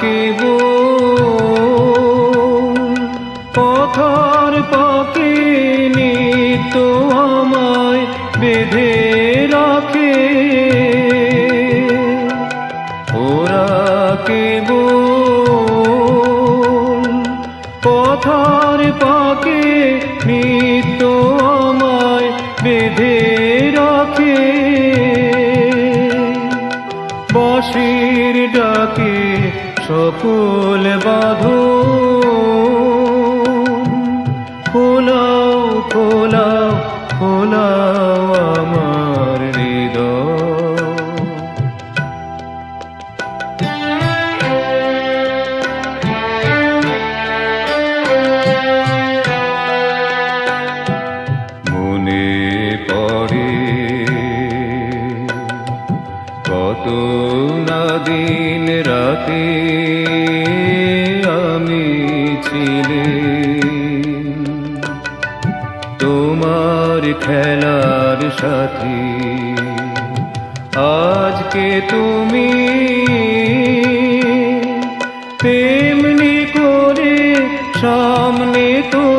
কেব বেঁধে রাখে। ওরা কেব পথর পাকে নিত আমায় বেঁধে ডাকে সকল বাঁধো কত না দিন রাতে আমি ছিলে। তোমার খেলার সাথে, আজকে তুমি তেমনি করে সামনে তোমার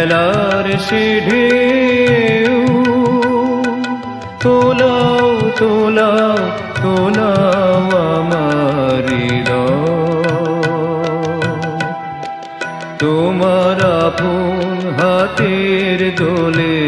খেলার সিঁড়ে তোলাও তোলাও তোলাও আমার। তোমার আপন হাতের দোলে